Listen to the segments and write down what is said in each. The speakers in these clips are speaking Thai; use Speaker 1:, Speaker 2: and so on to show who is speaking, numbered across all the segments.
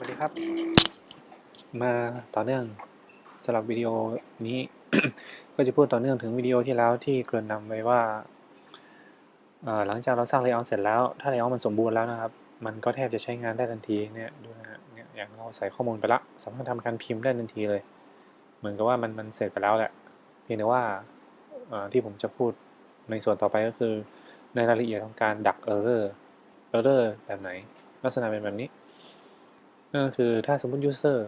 Speaker 1: วัสดีครับ มาต่อเนื่องสำหรับวิดีโอนี้ ก็จะพูดต่อเนื่องถึงวิดีโอที่แล้วที่เกริ่นนำไว้ว่า หลังจากเราสร้าง layout เสร็จแล้ว ถ้า layout มันสมบูรณ์แล้วนะครับ มันก็แทบจะใช้งานได้ทันทีเนี่ยดูนะฮะเนี่ยอย่างเราใส่ข้อมูลไปละสามารถทำการพิมพ์ได้ทันทีเลย เหมือนกับว่ามันมันเสร็จไปแล้วแหละเพียงแต่ว่าที่ผมจะพูดในส่วนต่อไปก็คือ ในรายละเอียดของการดัก error error แบบไหน ลักษณะเป็นแบบนี้ ก็คือถ้าสมมติ user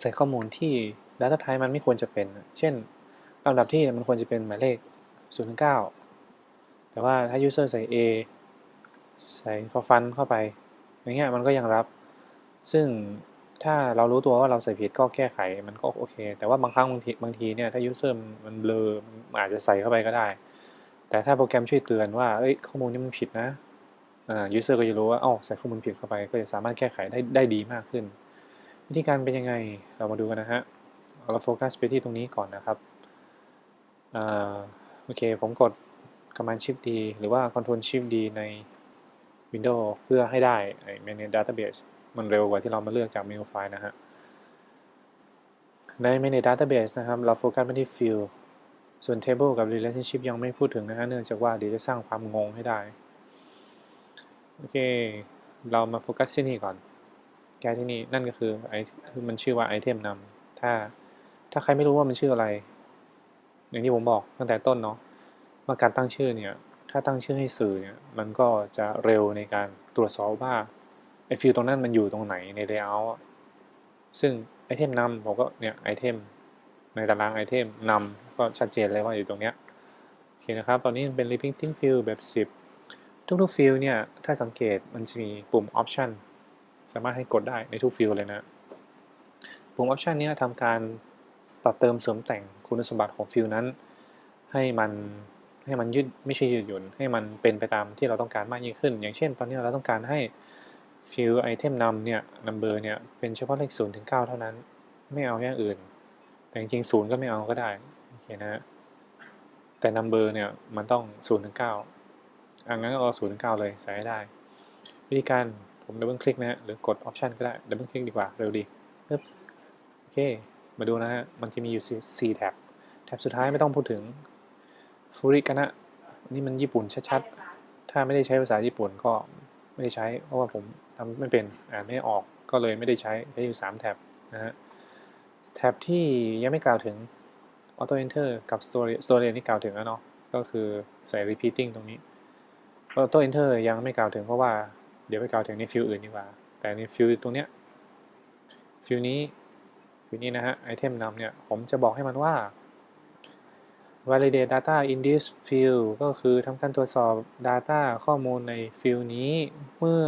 Speaker 1: ใส่ข้อมูลที่ data type มันไม่ควรจะเป็น เช่นลำดับที่มันควรจะเป็นหมายเลข0ถึง9แต่ว่าถ้า user ใส่ a ใส่ for fun เข้าไปอย่างเงี้ยมันก็ยังรับ ซึ่งถ้าเรารู้ตัวว่าเราใส่ผิดก็แก้ไขมันก็โอเค แต่ว่าบางครั้งบางทีบางทีเนี่ยถ้า user มันเบลอมันอาจจะใส่เข้าไปก็ได้ แต่ถ้าโปรแกรมช่วยเตือนว่าเอ้ยข้อมูลนี้มันผิดนะ อ่า user ก็จะรู้ว่าอ๋อใส่ข้อมูลผิดเข้าไป ก็จะสามารถแก้ไขได้ได้ดีมากขึ้น วิธีการเป็นยังไงเรามาดูกันนะฮะเราโฟกัสไปที่ตรงนี้ก่อนนะครับอ่าโอเค ผมกด Command Shift D หรือว่า Control Shift D ใน Windows เพื่อให้ได้ไอ้ Manage Database มันเร็วกว่าที่เรามาเลือกจากเมนูไฟล์นะฮะ ใน Manage Database นะครับ เราโฟกัสไปที่ Field ส่วน Table กับ Relationship ยังไม่พูดถึงนะฮะ เนื่องจากว่าเดี๋ยวจะสร้างความงงให้ได้ โอเค เรามาโฟกัสที่นี่ก่อน แก้ที่นี่นั่นก็คือไอมันชื่อว่าไอเทมนำถ้าถ้าใครไม่รู้ว่ามันชื่ออะไร อย่างที่ผมบอกตั้งแต่ต้นเนาะว่าการตั้งชื่อเนี่ย ถ้าตั้งชื่อให้สื่อเนี่ย มันก็จะเร็วในการตรวจสอบว่าไอฟิลตรงนั้นมันอยู่ตรงไหนใน layout อะซึ่งไอเทมนำผมก็เนี่ยไอเทมในตารางไอเทมนำก็ชัดเจนเลยว่าอยู่ตรงเนี้ยโอเคนะครับ ตอนนี้เป็น repeating field แบบ 10 ทุกๆ field เนี่ย ถ้าสังเกตมันจะมีปุ่ม option สามารถให้กดได้ในทุกฟิลเลยนะ ปุ่ม option นี้ทำการตัดเติมเสริมแต่งคุณสมบัติของฟิลนั้น ให้มันให้มันยืดไม่ใช่ยืดหยุ่น ให้มันเป็นไปตามที่เราต้องการมากยิ่งขึ้น อย่างเช่น ตอนนี้เราต้องการให้ฟิลไอเทมนำเนี่ย number เนี่ยเป็นเฉพาะเลข0ถึง9เท่านั้น ไม่เอาอย่างอื่น แต่จริงๆ0ก็ไม่เอาก็ได้โอเคนะแต่ number เนี่ยมันต้อง0ถึง9 อังั้นก็เอา0ถึง9เลยใส่ให้ได้ วิธีการผมดับเบิลคลิกนะฮะหรือกด Option ก็ได้ดับเบิลคลิกดีกว่าเร็วดีปึ๊บโอเค มาดูนะฮะมันจะมีอยู่4แท็บแท็บสุดท้ายไม่ต้องพูดถึงฟูริกันะนี่มันญี่ปุ่นชัดๆ ถ้าไม่ได้ใช้ภาษาญี่ปุ่นก็ไม่ได้ใช้เพราะว่าผมทำไม่เป็นอ่านไม่ออกก็เลยไม่ได้ใช้ใช้อยู่ 3 แท็บนะฮะแท็บที่ยังไม่กล่าวถึง Auto Enter กับ Story Story นี่กล่าวถึงแล้วเนาะก็คือใส่ repeating ตรงนี้ Auto Enter ยังไม่กล่าวถึงเพราะว่าเดี๋ยวไปกล่าวถึงในฟิลอื่นดีกว่า แต่ในฟิลตรงเนี้ยฟิลนี้ฟิลนี้นะฮะไอเทมนำเนี่ยผมจะบอกให้มันว่า validate data in this field ก็คือทำการตรวจสอบ data ข้อมูลในฟิลนี้เมื่อ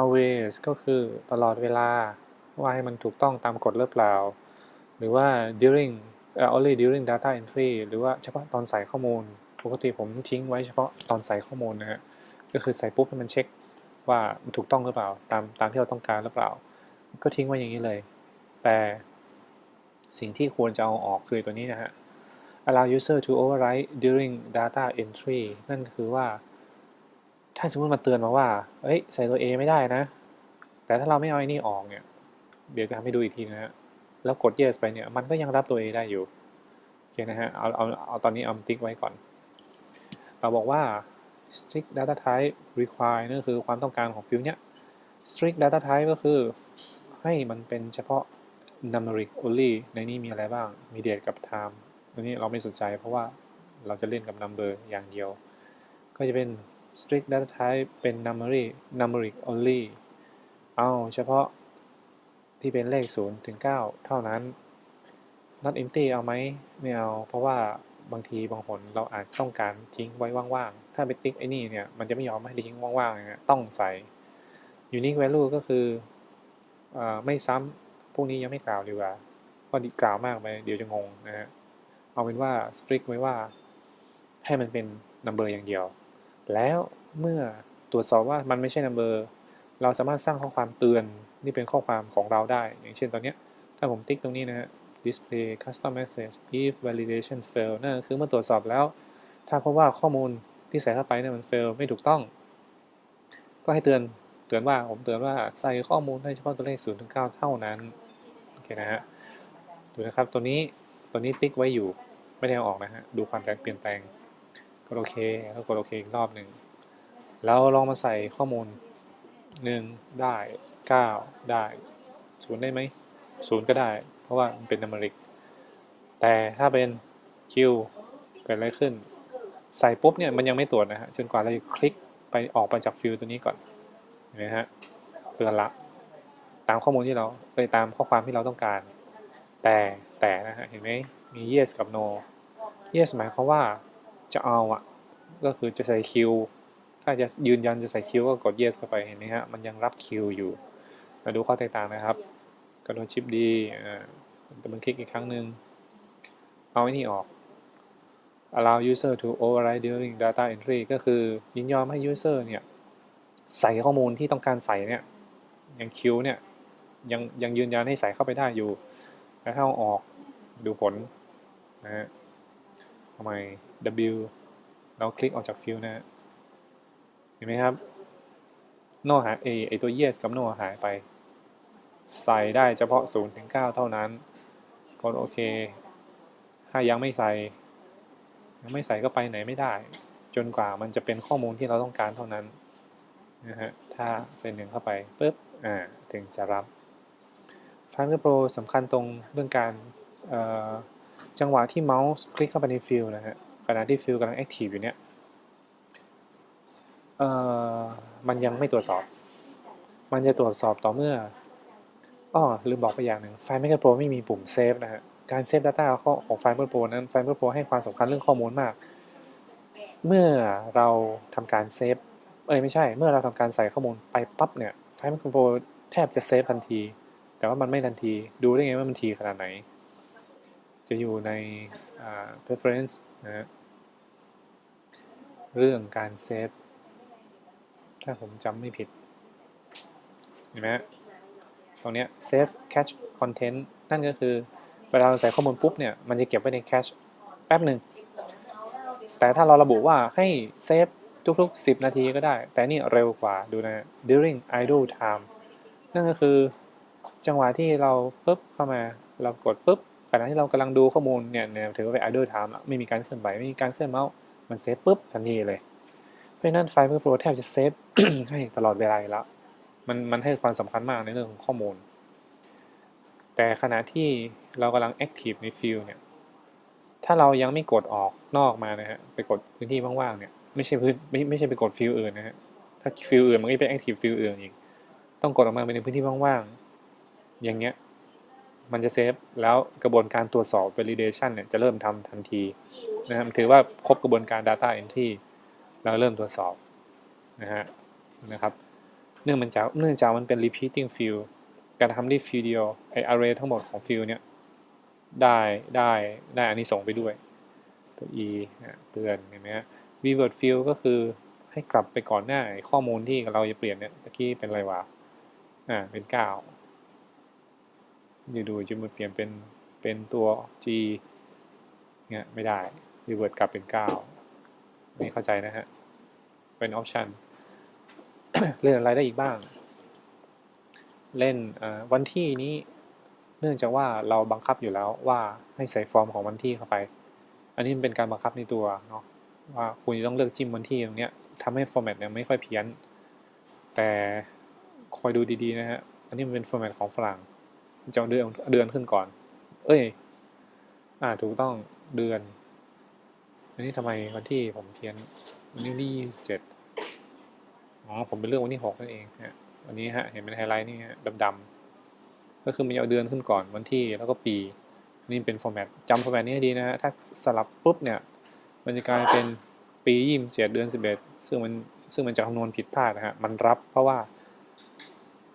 Speaker 1: always ก็คือตลอดเวลาว่าให้มันถูกต้องตามกฎหรือเปล่า หรือว่า during uh, only during data entry หรือว่าเฉพาะตอนใส่ข้อมูล ปกติผมทิ้งไว้เฉพาะตอนใส่ข้อมูลนะฮะก็คือใส่ปุ๊บให้มันเช็คว่ามันถูกต้องหรือเปล่า ตามตามที่เราต้องการหรือเปล่า ก็ทิ้งไว้อย่างนี้เลย แต่สิ่งที่ควรจะเอาออกคือตัวนี้นะฮะ allow user to override during data entry นั่นคือว่า ถ้าสมมติมาเตือนมาว่า เอ้ย ใส่ตัว A ไม่ได้นะ แต่ถ้าเราไม่เอาไอ้นี่ออกเนี่ย เดี๋ยวจะทำให้ดูอีกทีนะฮะ แล้วกด yes ไปเนี่ย มันก็ยังรับตัว A ได้อยู่ โอเคนะฮะ เอา เอา เอาตอนนี้เอาติ๊กไว้ก่อน เราบอกว่า strict data type require นั่นคือความต้องการของฟิลเนี้ย strict data type ก็คือให้มันเป็นเฉพาะ numeric only ในนี้มีอะไรบ้าง มี date กับ time ตัวนี้เราไม่สนใจเพราะว่าเราจะเล่นกับ number อย่างเดียว ก็จะเป็น strict data type เป็น numeric numeric only เอาเฉพาะที่เป็นเลข 0 ถึง 9 เท่านั้น not empty เอาไหมไม่เอา เพราะว่า บางทีบางคนเราอาจต้องการทิ้งไว้ว่างๆ ถ้าไปติ๊กไอ้นี่เนี่ยมันจะไม่ยอมให้ทิ้งว่างๆอย่างเงี้ยต้องใส่ unique value ก็คือเอ่อไม่ซ้ำพวกนี้ยังไม่กล่าวดีกว่าเพราะกล่าวมากไปเดี๋ยวจะงงนะฮะเอาเป็นว่า strict ไว้ว่าให้มันเป็น number อย่างเดียว แล้วเมื่อตรวจสอบว่ามันไม่ใช่ number เราสามารถสร้างข้อความเตือนนี่เป็นข้อความของเราได้ อย่างเช่นตอนเนี้ยถ้าผมติ๊กตรงนี้นะฮะ display custom message if validation fail นั่นคือเมื่อตรวจสอบแล้ว ถ้าพบว่าข้อมูลที่ใส่เข้าไปเนี่ยมัน fail ไม่ถูกต้อง ก็ให้เตือนเตือนว่าผมเตือนว่าใส่ข้อมูลให้เฉพาะตัวเลข0ถึง9เท่านั้น โอเคนะฮะ ดูนะครับตัวนี้ตัวนี้ติ๊กไว้อยู่ไม่ได้เอาออกนะฮะ ดูความแปลงเปลี่ยนแปลงกดโอเคแล้วกดโอเคอีกรอบหนึ่งแล้วลองมาใส่ข้อมูล 1 ได้ 9 ได้ 0 ได้ไหม 0 ก็ได้ เพราะว่ามันเป็นนัมเบริก แต่ถ้าเป็นคิวเกิดอะไรขึ้น ใส่ปุ๊บเนี่ยมันยังไม่ตรวจนะฮะจนกว่าเราจะคลิกไปออกไปจากฟิลตัวนี้ก่อนเห็นไหมฮะเตือนละตามข้อมูลที่เราไปตามข้อความที่เราต้องการ แต่แต่นะฮะเห็นไหมมี yes กับ no yes หมายความว่าจะเอาอะก็คือจะใส่คิวถ้าจะยืนยันจะใส่คิวก็กด yes เข้าไปเห็นไหมฮะมันยังรับคิวอยู่มาดูข้อแตกต่างนะครับ กระโดดชิปดีอ่าแต่มันคลิกอีกครั้งหนึ่งเอาไอ้นี่ออก allow user to override during data entry ก็คือยินยอมให้ user เนี่ย ใส่ข้อมูลที่ต้องการใส่เนี่ยอย่างคิวเนี่ยยังยังยืนยันให้ใส่เข้าไปได้อยู่ แล้วถ้าเอาออกดูผลนะฮะทำไม W เราคลิกออกจากฟิลนะฮะเห็นไหมครับ โนหายไอไอตัว yes กับ no หายไป ใส่ได้เฉพาะ 0 ถึง 9 เท่านั้น กดโอเค ถ้ายังไม่ใส่ยังไม่ใส่ก็ไปไหนไม่ได้ จนกว่ามันจะเป็นข้อมูลที่เราต้องการเท่านั้นนะฮะถ้าใส่หนึ่งเข้าไปปุ๊บอ่าถึงจะรับ Finder Pro สำคัญตรงเรื่องการจังหวะที่เมาส์คลิกเข้าไปในฟิลนะฮะขณะที่ฟิลกำลัง Active อยู่เนี่ยมันยังไม่ตรวจสอบ มันจะตรวจสอบต่อเมื่อ อ้อลืมบอกไปอย่างหนึ่ง Finder Pro ไม่มีปุ่มเซฟนะฮะ การเซฟ Data ของ Finder Pro นั้น Finder Pro ให้ความสำคัญเรื่องข้อมูลมาก เมื่อเราทำการเซฟ เอ้ยไม่ใช่ เมื่อเราทำการใส่ข้อมูลไปปั๊บเนี่ย Finder Pro แทบจะเซฟทันที แต่ว่ามันไม่ทันที ดูได้ไงว่ามันทีขนาดไหน จะอยู่ใน preference นะฮะเรื่องการเซฟ ถ้าผมจำไม่ผิด เห็นไหม ตรงเนี้ save cache content นั่นก็คือเวลาเราใส่ข้อมูลปุ๊บเนี่ยมันจะเก็บไว้ใน cache แป๊บหนึ่งแต่ถ้าเราระบุว่าให้เซฟทุกๆ 10 นาทีก็ได้ แต่นี่เร็วกว่าดูนะ during idle time นั่นก็คือจังหวะที่เราปุ๊บเข้ามาเรากดปุ๊บขณะที่เรากำลังดูข้อมูลเนี่ยถือว่าเป็น idle time ไม่มีการเคลื่อนไหวไม่มีการเคลื่อนเมาส์มันเซฟปุ๊บทันทีเลย เพราะนั้นไฟล์ Pro แทบจะเซฟให้ตลอดเวลาแล้ว มันมันให้ความสำคัญมากในเรื่องของข้อมูล แต่ขณะที่เรากำลัง active ในฟิลเนี่ย ถ้าเรายังไม่กดออกนอกมานะฮะ ไปกดพื้นที่ว่างๆเนี่ย ไม่ใช่พื้นไม่ไม่ใช่ไปกดฟิลอื่นนะฮะ ถ้าฟิลอื่นมันก็เป็น active ฟิลอื่นอีก ต้องกดออกมาเป็นพื้นที่ว่างๆ อย่างเงี้ย มันจะเซฟ แล้วกระบวนการตรวจสอบ validation เนี่ยจะเริ่มทำทันทีนะครับถือว่าครบกระบวนการ data entry แล้วเริ่มตรวจสอบนะฮะนะครับ เนื่องมันจากเนื่องจากมันเป็น repeating field การทำที่ field เดียวไอ array ทั้งหมดของ field เนี่ยได้ได้ได้อันนี้ส่งไปด้วย ตัว e เตือนเห็นไหมฮะ revert field ก็คือให้กลับไปก่อนหน้าข้อมูลที่เราจะเปลี่ยนเนี่ยตะกี้เป็นอะไรวะอ่าเป็นเก้าดูดูจะมาเปลี่ยนเป็นเป็นตัว g เนี่ยไม่ได้ revert กลับเป็นเก้านี่เข้าใจนะฮะ เป็น option เล่นอะไรได้อีกบ้าง เล่นวันที่นี้เนื่องจากว่าเราบังคับอยู่แล้วว่าให้ใส่ฟอร์มของวันที่เข้าไป อันนี้เป็นการบังคับในตัวเนาะว่าคุณต้องเลือกจิ้มวันที่ตรงเนี้ยทำให้ฟอร์แมตเนี่ยไม่ค่อยเพี้ยน แต่คอยดูดีๆนะฮะ อันนี้มันเป็นฟอร์แมตของฝรั่งจะเอาเดือนเดือนขึ้นก่อน เอ้ย อ่าถูกต้องเดือน อันนี้ทำไมวันที่ผมเพี้ยนวันนี้ที่เจ็ด อ๋อผมเป็นเรื่องวันที่หกนั่นเองฮะวันนี้ฮะเห็นเป็นไฮไลท์นี่ฮะดำๆก็คือมันเอาเดือนขึ้นก่อนวันที่แล้วก็ปีนี่เป็นฟอร์แมตจำฟอร์แมตนี้ให้ดีนะฮะถ้าสลับปุ๊บเนี่ยมันจะกลายเป็นปียี่สิบเจ็ดเดือนสิบเอ็ดซึ่งมันซึ่งมันจะคำนวณผิดพลาดนะฮะมันรับเพราะว่า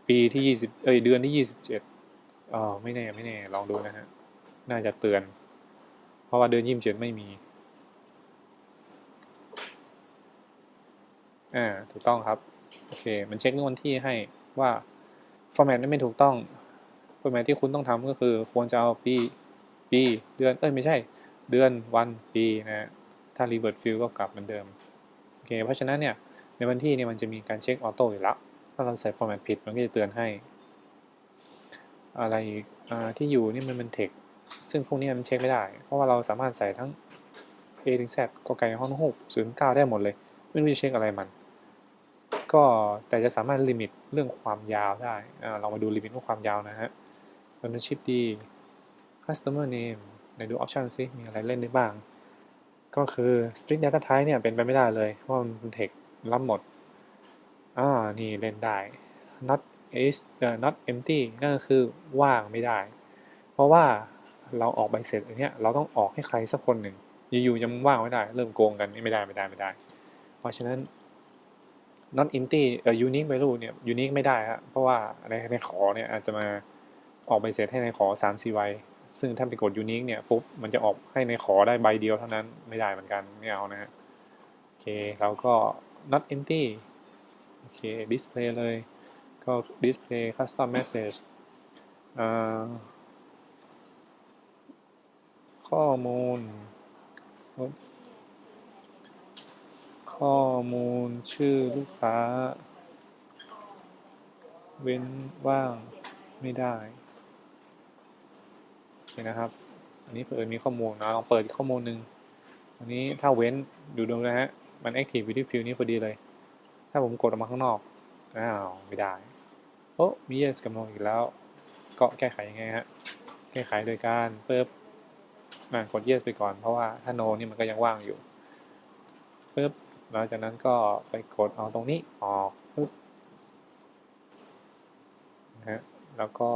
Speaker 1: ปีที่ยี่สิบเอ้ยเดือนที่ยี่สิบเจ็ดอ๋อไม่แน่ไม่แน่ลองดูนะฮะน่าจะเตือน เพราะว่าเดือนยี่สิบเจ็ดไม่มี อ่าถูกต้องครับ โอเค มันเช็คเรื่องวันที่ให้ว่าฟอร์แมตนี้ไม่ถูกต้องฟอร์แมตที่คุณต้องทำก็คือควรจะเอาปีปีเดือน เอ้ยไม่ใช่ เดือนวันปีนะฮะถ้า revert field ก็กลับเหมือนเดิม โอเค เพราะฉะนั้นเนี่ย ในวันที่เนี่ยมันจะมีการเช็คออโต้อยู่แล้ว ถ้าเราใส่ format ผิดมันก็จะเตือนให้ อะไรอีกอาที่อยู่นี่มันเป็น text ซึ่งพวกนี้มันเช็คไม่ได้ เพราะว่าเราสามารถใส่ทั้ง A ถึง Z กอไก่ห้องหกศูนย์เก้าได้หมดเลย ไม่รู้จะเช็คอะไรมัน ก็แต่จะสามารถลิมิตเรื่องความยาวได้อ่าเรามาดูลิมิตเรื่องความยาวนะฮะ ownership ดี customer name ในดู option ซิมีอะไรเล่นได้บ้าง ก็คือ string data type เนี่ยเป็นไปไม่ได้เลยเพราะมันเป็น text รับหมด อ่า นี่เล่นได้ not is not empty นั่นก็คือว่างไม่ได้ เพราะว่าเราออกใบเสร็จอันเนี้ยเราต้องออกให้ใครสักคนหนึ่งอยู่ๆยังว่างไม่ได้ เริ่มโกงกันไม่ได้ไม่ได้ไม่ได้ เพราะฉะนั้น not empty เอ่อ unique value เนี่ย unique ไม่ได้ฮะเพราะว่าในในขอเนี่ยอาจจะมาออกใบเสร็จให้ในขอ3 4ใบซึ่งถ้าไปกด unique เนี่ยปุ๊บมันจะออกให้ในขอได้ใบเดียวเท่านั้นไม่ได้เหมือนกันไม่เอานะฮะโอเคเราก็ not empty โอเค display เลยก็ display custom message ข้อมูล ข้อมูลชื่อลูกค้า เว้นว่างไม่ได้โอเคนะครับ อันนี้เปิดมีข้อมูลนะลองเปิดข้อมูลหนึ่งอันนี้ถ้าเว้นดูดูนะฮะ มัน active with field นี้พอดีเลย ถ้าผมกดออกมาข้างนอก อ้าว ไม่ได้ โอ้มี yes กับ no อีกแล้ว ก็แก้ไขยังไงฮะ แก้ไขโดยการเปิบมากด yes ไปก่อน เพราะว่าถ้า no นี่มันก็ยังว่างอยู่ปึ๊บ หลังจากนั้นก็ไปกดเอาตรงนี้ออกปึ๊บนะฮะแล้วก็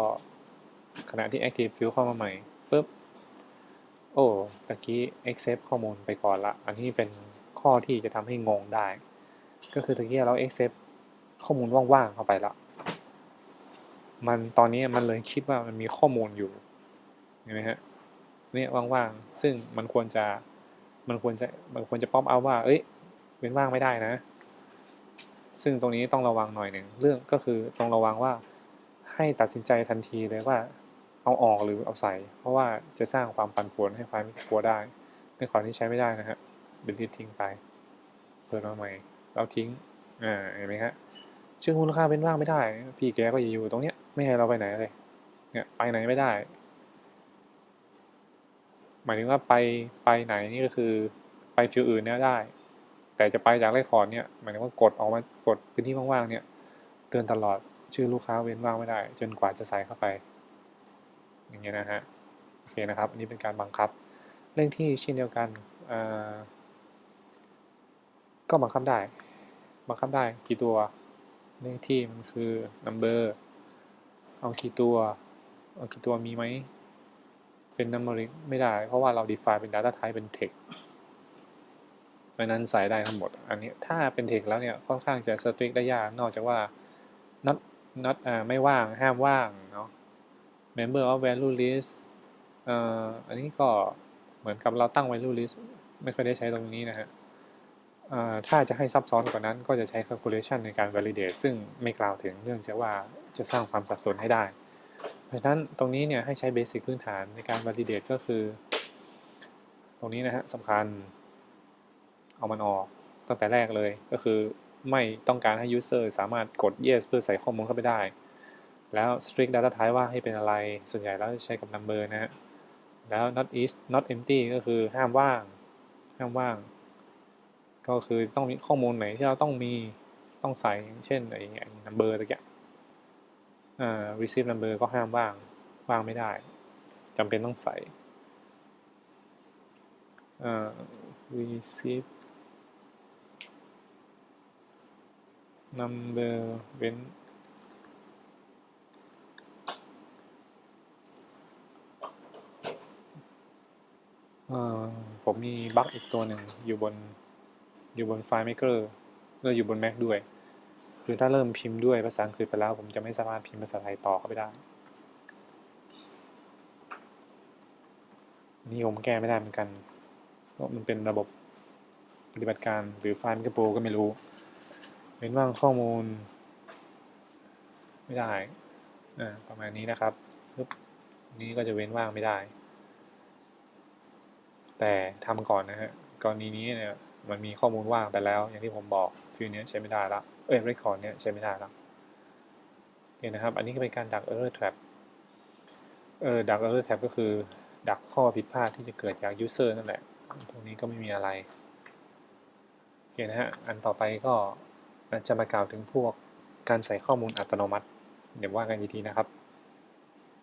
Speaker 1: ขณะที่ active field เข้ามาใหม่ปึ๊บโอ้ตะกี้ accept ข้อมูลไปก่อนละ อันนี้เป็นข้อที่จะทำให้งงได้ ก็คือตะกี้เรา accept ข้อมูลว่างๆเข้าไปละ มันตอนนี้มันเลยคิดว่ามันมีข้อมูลอยู่ เห็นไหมฮะเนี่ยว่างๆ ซึ่งมันควรจะ มันควรจะ มันควรจะป๊อปเอาว่า เอ้ย เป็นว่างไม่ได้นะ ซึ่งตรงนี้ต้องระวังหน่อยหนึ่งเรื่องก็คือต้องระวังว่าให้ตัดสินใจทันทีเลยว่าเอาออกหรือเอาใส่ เพราะว่าจะสร้างความปั่นป่วนให้ไฟล์ไม่กลัวได้ในขอที่ใช้ไม่ได้นะฮะ delete ทิ้งไปเปิดมาใหม่เราทิ้งอ่าเห็นไหมฮะชื่อมูลค่าเป็นว่างไม่ได้ พี่แกก็อยู่ตรงเนี้ยไม่ให้เราไปไหนเลยเนี่ยไปไหนไม่ได้ หมายถึงว่าไปไปไหนนี่ก็คือไปฟิลอื่นเนี่ยได้ แต่จะไปจากเลขคอร์ดเนี่ยหมายถึงว่ากดออกมากดพื้นที่ว่างๆเนี่ยเตือนตลอดชื่อลูกค้าเว้นว่างไม่ได้ จนกว่าจะใส่เข้าไป อย่างเงี้ยนะฮะโอเคนะครับ อันนี้เป็นการบังคับเลขที่เช่นเดียวกันก็บังคับได้ บังคับได้กี่ตัวเลขที่มันคือ number เอากี่ตัว เอากี่ตัวมีไหม เป็น numeric ไม่ได้ เพราะว่าเรา define เป็น data type เป็น text ราะนั้นใส่ได้ทั้งหมด อันนี้ถ้าเป็น text แล้วเนี่ยค่อนข้างจะ strict ได้ยาก นอกจากว่า not not อ่าไม่ว่างห้ามว่างเนาะ member of value list เอ่ออันนี้ก็เหมือนกับเราตั้ง value list ไม่ค่อยได้ใช้ตรงนี้นะฮะอ่าถ้าจะให้ซับซ้อนกว่านั้นก็จะใช้ calculation ในการ validate ซึ่งไม่กล่าวถึงเรื่องจากว่าจะสร้างความสับสนให้ได้ เพราะฉะนั้นตรงนี้เนี่ยให้ใช้เบสิกพื้นฐานในการ validate ก็คือ ตรงนี้นะฮะสำคัญ เอามันออกตั้งแต่แรกเลย ก็คือไม่ต้องการให้ user สามารถกด yes เพื่อใส่ข้อมูลเข้าไปได้ แล้ว strict data type ว่าให้เป็นอะไร ส่วนใหญ่แล้วใช้กับ number นะฮะ แล้ว not is not empty ก็คือห้ามว่าง ห้ามว่าง ก็คือต้องมีข้อมูลไหนที่เราต้องมีต้องใส่เช่นไอ้ไอ้ number ตะกียอ่า receive number ก็ห้ามว่าง ว่างไม่ได้จำเป็นต้องใส่อ่า receive number เว้นเอ่อผมมีบั๊กอีกตัวหนึ่งอยู่บนอยู่บนไฟล์ Maker แล้วอยู่บน Mac ด้วย คือถ้าเริ่มพิมพ์ด้วยภาษาอังกฤษไปแล้ว ผมจะไม่สามารถพิมพ์ภาษาไทยต่อเข้าไปได้ นี่ผมแก้ไม่ได้เหมือนกัน เพราะมันเป็นระบบปฏิบัติการหรือไฟล์ Maker Pro ก็ไม่รู้ เป็นว่างข้อมูล ไม่ได้ประมาณนี้นะครับปึ๊บนี้ก็จะเว้นว่างไม่ได้ แต่ทำก่อนนะฮะกรณีนี้เนี่ยมันมีข้อมูลว่างไปแล้ว อย่างที่ผมบอกฟิลเนี้ยใช้ไม่ได้ละเอ้ยเรคคอร์ดเนี้ยใช้ไม่ได้ละเนะครับ อันนี้ก็เป็นการดัก error trap เออดัก error trap ก็คือ ดักข้อผิดพลาดที่จะเกิดจาก user นั่นแหละพวกนี้ก็ไม่มีอะไรโอเคนะฮะอันต่อไปก็ จะมากล่าวถึงพวกการใส่ข้อมูลอัตโนมัติ เดี๋ยวว่ากันอีกทีนะครับ